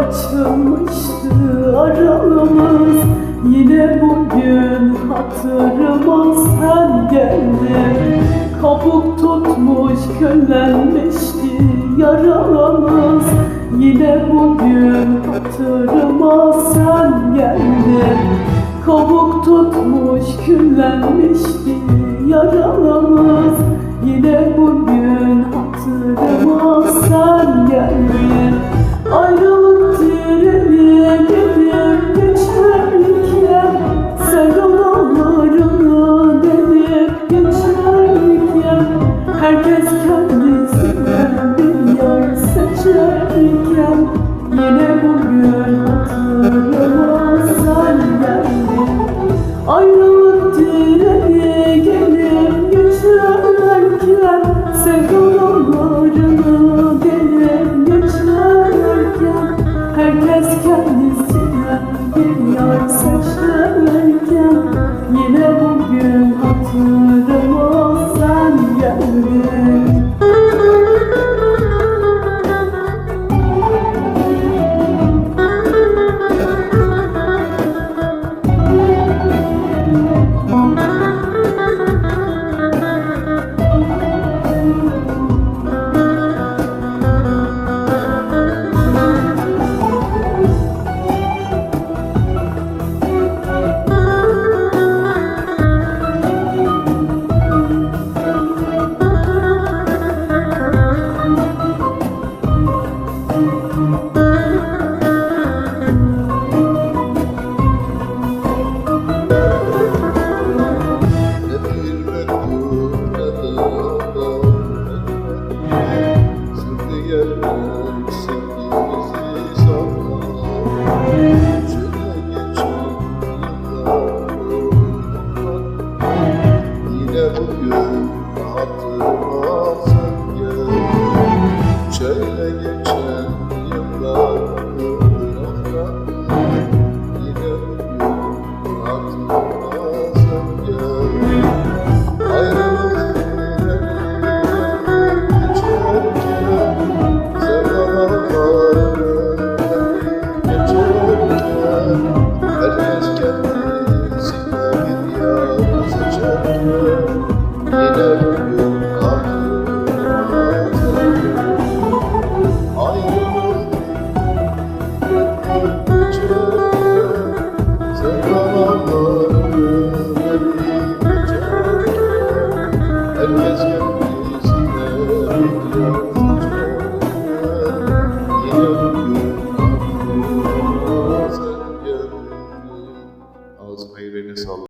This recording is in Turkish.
açılmıştı aramız Yine bugün hatırıma sen geldin Kabuk tutmuş küllenmişti yaramız Yine bugün hatırıma sen geldin Kabuk tutmuş küllenmişti yaramız Yine bugün hatırıma sen geldin Ayrılık coração gül tatlı